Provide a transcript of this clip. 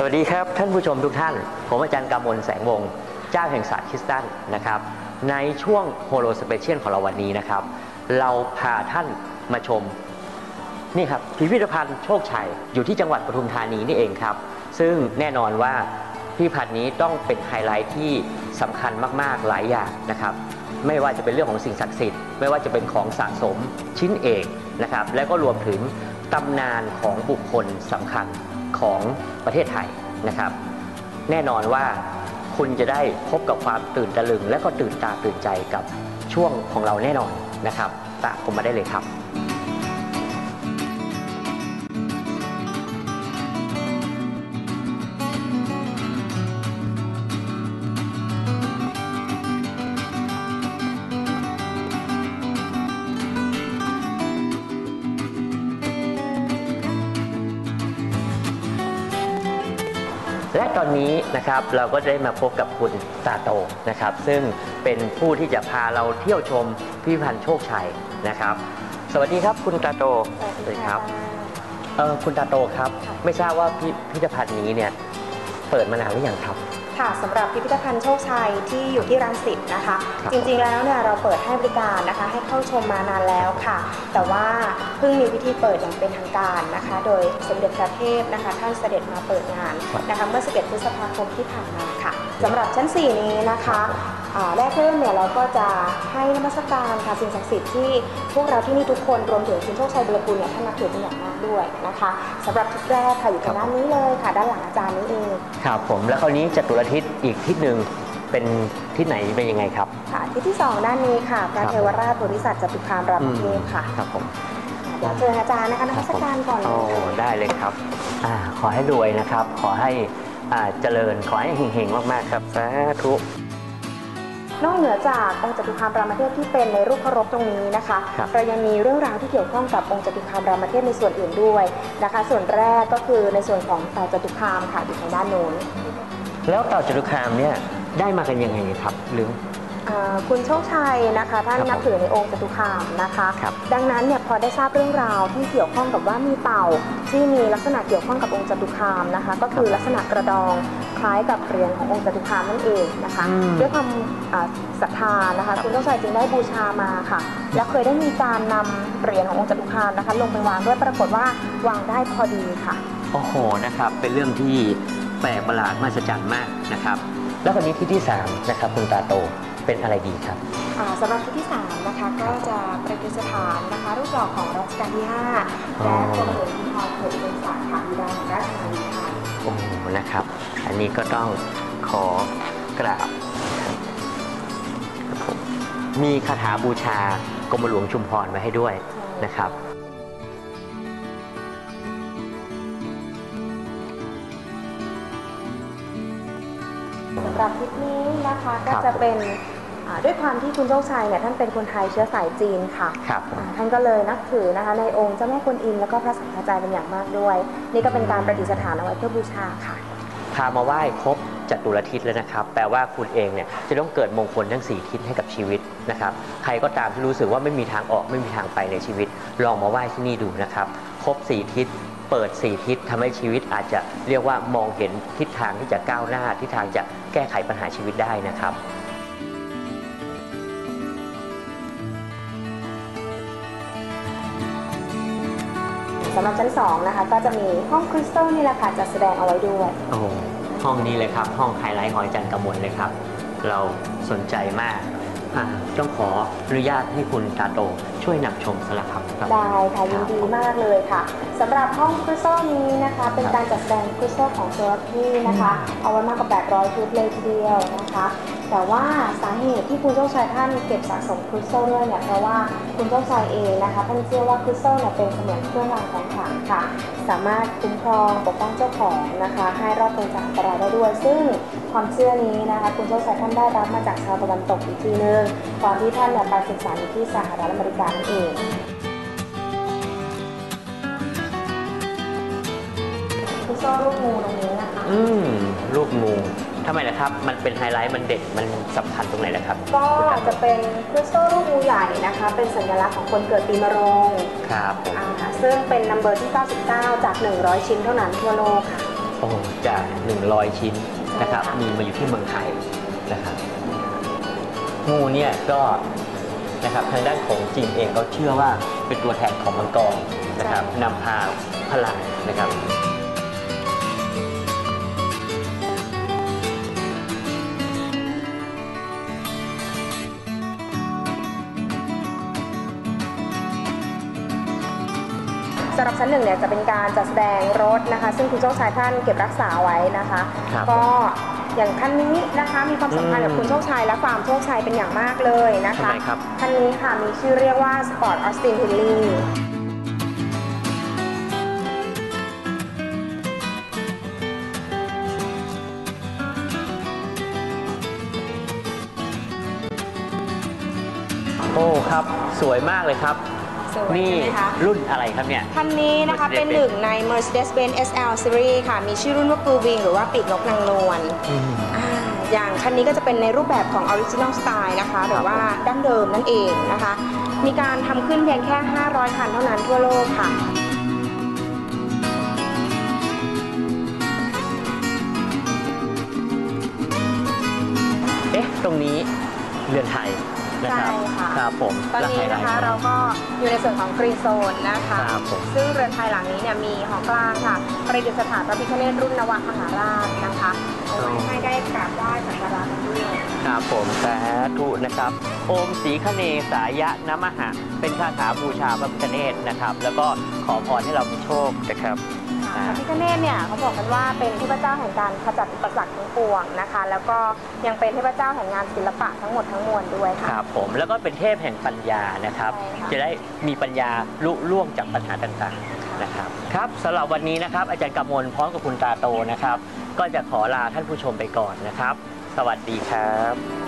สวัสดีครับท่านผู้ชมทุกท่าน ผมอาจารย์กำมลแสงวงศ์เจ้าแห่งศาสตร์คริสตันนะครับ ในช่วงโฮโลสเปเชียลของเราวันนี้นะครับ เราพาท่านมาชม นี่ครับพิพิธภัณฑ์โชคชัย อยู่ที่จังหวัดปทุมธานีนี่เองครับ ซึ่งแน่นอนว่าพิพิธภัณฑ์นี้ต้องเป็นไฮไลท์ที่สำคัญมากๆหลายอย่างนะครับ ไม่ว่าจะเป็นเรื่องของสิ่งศักดิ์สิทธิ์ไม่ว่าจะเป็นของสะสมชิ้นเอกนะครับ และก็รวมถึงตำนานของบุคคลสำคัญ ของประเทศไทยนะครับ แน่นอนว่าคุณจะได้พบกับความตื่นตะลึง และก็ตื่นตาตื่นใจกับช่วงของเราแน่นอนนะครับตามผมมาได้เลยครับ และตอนนี้นะครับเราก็ได้มาพบกับคุณตาโตนะครับ ซึ่งเป็นผู้ที่จะพาเราเที่ยวชมพิพิธภัณฑ์โชคชัยนะครับ สวัสดีครับคุณตาโตเออคุณตาโตครับค่ะไม่ทราบว่าพิพิธภัณฑ์นี้เนี่ยเปิดมานานหรือยังครับ ค่ะสำหรับพิพิธภัณฑ์โชคชัยที่อยู่ที่รังสิตนะคะครับจริงๆแล้วเนี่ยเราเปิดให้บริการนะคะ ให้เข้าชมมานานแล้วค่ะ แต่ว่าเพิ่งมีพิธีเปิดอย่างเป็นทางการนะคะ โดยสมเด็จพระเทพนะคะ ท่านเสด็จมาเปิดงานนะคะเมื่อ11พฤษภาคมที่ผ่านมาค่ะสำหรับชั้น 4 นี้นะคะอ่า แรกเริ่มเนี่ยเราก็จะให้นมัสการค่ะสิ่งศักดิ์สิทธิ์ที่พวกเราที่นี่ทุกคนรวมถึงคุณโชคชัยบุรกุลเนี่ยท่านนับถือเป็นอย่างมากด้วยนะคะสำหรับทิศแรกค่ะอยู่ทางด้านนี้เลยค่ะ ด้านหลังอาจารย์นี้เองครับผมแล้วคราวนี้จตุรทิศอีกทิศหนึ่งเป็นทิศไหนเป็นยังไงครับค่ะที่ที่ 2 ด้านนี้ค่ะพระครับเทวราชบริษัทจตุคามรามเทพค่ะครับผมเดี๋ยวเชิญอาจารย์นะคะนักวิชาการก่อนเลโอ้ยค่ะได้เลยครับอาขอให้รวยนะครับ ขอให้อ่าเจริญขอให้เฮงๆมากๆครับสาธุ นอกเหนือจากองค์จตุคามรามเทพที่เป็นในรูปเคารพตรงนี้นะคะ ครับ เรายังมีเรื่องราวที่เกี่ยวข้องกับองค์จตุคามรามเทพในส่วนอื่นด้วยนะคะ ส่วนแรกก็คือในส่วนของเต่าจตุคามค่ะอยู่ทางด้านโน้นแล้วเต่าจตุคามเนี่ยได้มากันยังไงครับหรือ อ่าคุณโชคชัยนะคะ ท่านครับนับถือในองค์จตุคามนะคะ ครับ ดังนั้นเนี่ยพอได้ทราบเรื่องราวที่เกี่ยวข้องกับว่ามีเต่า ที่มีลักษณะเกี่ยวข้องกับองค์จตุคามนะคะ ก็คือลักษณะกระดองคล้ายกับเหรียญขององค์จตุคามนั่นเองนะคะ อืมด้วยความอ่าศรัทธานะคะครับคุณโชคชัยจึงได้บูชามาค่ะ และเคยได้มีการนำเหรียญขององค์จตุคามนะคะ ลงไปวางด้วยปรากฏว่าวางได้พอดีค่ะ โอ้โหนะครับ เป็นเรื่องที่แปลกประหลาดมหัศจรรย์มากนะครับ แล้วคนนี้ที่ที่สามนะครับคุณตาโต เป็นอะไรดีครับ อ่าสำหรับที่ที่3นะคะก็จะประดิษฐานนะคะรูปหล่อของรัชกาลที่5และกรมหลวงชุมพรเกิดเป็นสาขาบิดาของราชนาวีไทยโอ้โหนะครับ อันนี้ก็ต้องขอกราบครับผมมีคาถาบูชากรมหลวงชุมพรมาให้ด้วยนะครับ สำหรับทิศนี้นะคะก็ครับจะเป็นอ่า ด้วยความที่คุณโชคชัยเนี่ยท่านเป็นคนไทยเชื้อสายจีนค่ะครับอ่าท่านก็เลยนับถือนะคะในองค์เจ้าแม่กวนอิมแล้วก็พระสังฆาจายเป็นอย่างมากด้วย นี่ก็เป็นการประดิษฐานเอาไว้เพื่อบูชาค่ะพามาไหว้ครบจตุรทิศแล้วนะครับ แปลว่าคุณเองเนี่ยจะต้องเกิดมงคลทั้ง 4 ทิศให้กับชีวิตนะครับ ใครก็ตามที่รู้สึกว่าไม่มีทางออกไม่มีทางไปในชีวิต ลองมาไหว้ที่นี่ดูนะครับ ครบ 4 ทิศ เปิด 4 ทิศทำให้ชีวิตอาจจะเรียกว่ามองเห็นทิศทางที่จะก้าวหน้าทิศทางจะแก้ไขปัญหาชีวิตได้นะครับ สำหรับชั้น 2 นะคะ ก็จะมีห้องคริสตัลนี่แหละค่ะจัดแสดงเอาไว้ด้วย โอ้โหห้องนี้เลยครับ ห้องไฮไลท์ของอาจารย์กำมลเลยครับ เราสนใจมากอ่าต้องขออนุญาตให้คุณตาโตช่วยนำชมสลักครับครับ ได้ค่ะยินดีมากเลยค่ะสำหรับห้องคริสตัลนี้นะคะ เป็นครับการจัดแสดงคริสตัลของโซลารี่นะคะ เอาไว้มากกว่า 800ชุดเลยทีเดียวนะคะ แต่ว่าสาเหตุที่คุณโชคชัยท่านเก็บสะสมคริสตัลด้วยเนี่ยเพราะว่าคุณโชคชัยเองนะคะท่านเชื่อว่าคริสตัลเนี่ยเป็นเสมือนเครื่องรางของขลังค่ะ สามารถคุ้มครองปกป้องเจ้าของนะคะ ให้รอดพ้นจากอันตรายได้ด้วย ซึ่งความเชื่อนี้นะคะคุณโชคชัยท่านได้รับมาจากชาวตะวันตกอีกทีนึงก่อนที่ท่านเนี่ยไปศึกษาอยู่ที่สหรัฐอเมริกานั่นเองคริสตัลรูปงูตรงนี้นะคะ อืมรูปงูทำไมล่ะครับ มันเป็นไฮไลท์มันเด็ดมันสำคัญตรงไหนล่ะครับก็จะเป็นคริสตัลรูปงูใหญ่นะคะ เป็นสัญลักษณ์ของคนเกิดปีมะโรงครับผมอ่าซึ่งเป็นนัมเบอร์ที่ 99 จาก 100 ชิ้นเท่านั้นทั่วโลกค่ะ โอ้จาก100 ชิ้นนะครับใช่ค่ะมีมาอยู่ที่เมืองไทยนะครับงูเนี่ยก็ นะครับทางด้านของจีนเองก็เชื่อว่าเป็นตัวแทนของมังกรนะครับนำพาพลังนะครับสำหรับชั้นหนึ่งเนี่ยจะเป็นการจัดแสดงรถนะคะ ซึ่งคุณโชคชัยท่านเก็บรักษาไว้นะคะครับก็ อย่างคันนี้นะคะมีความสำคัญกับอืมคุณโชคชัยและฟาร์มโชคชัยเป็นอย่างมากเลยนะทำคะไมครับ คันนี้ค่ะมีชื่อเรียกว่า Sport Austin h i l l y โอ้ครับ สวยมากเลยครับ สวยนี่ใช่ไหมคะ รุ่นอะไรครับเนี่ย คันนี้นะคะ Mercedes-Benz เป็นหนึ่งใน Mercedes-Benz SL Series ค่ะ มีชื่อรุ่นว่า Blue Wing หรือว่าปีกนกนางนวลอ่าอย่างคันนี้ก็จะเป็นในรูปแบบของ Original Style นะคะ หรือว่าดั้งเดิมนั่นเองนะคะ มีการทำขึ้นเพียงแค่ 500 คันเท่านั้นทั่วโลกค่ะ เอ๊ะ ตรงนี้เรือนไทย นะครับใช่ค่ะ ครับผมตอนนี้นะคะและไฮไลท์เราก็อยู่ในส่วนของ Green Zone นะคะ ครับผม ซึ่งเรือนไทยหลังนี้เนี่ยมีหอกลางค่ะ ประดิษฐานพระพิฆเนศรุ่นนวมหาราชนะคะเอาไว้ให้ได้กราบไหว้สักการะกันด้วย ครับผมสาธุนะครับโอมสีคเนสายะนมหะ เป็นคาถาบูชาพระพิฆเนศนะครับ แล้วก็ขอพรให้เรามีโชคนะครับค่ะ พระพิฆเนศเนี่ยเขาบอกกันว่าเป็นเทพเจ้าแห่งการขจัดอุปสรรคทั้งปวงนะคะ แล้วก็ยังเป็นเทพเจ้าแห่งงานศิลปะทั้งหมดทั้งมวลด้วยคค่ะ รับผมแล้วก็เป็นเทพแห่งปัญญานะครับ ใช่ค่ะ จะได้มีปัญญาลุล่วงจากปัญหาต่างๆนะครับครับสำหรับวันนี้นะครับ อาจารย์กำมลพร้อมกับคุณตาโตนะครับ ก็จะขอลาท่านผู้ชมไปก่อนนะครับ สวัสดีครับ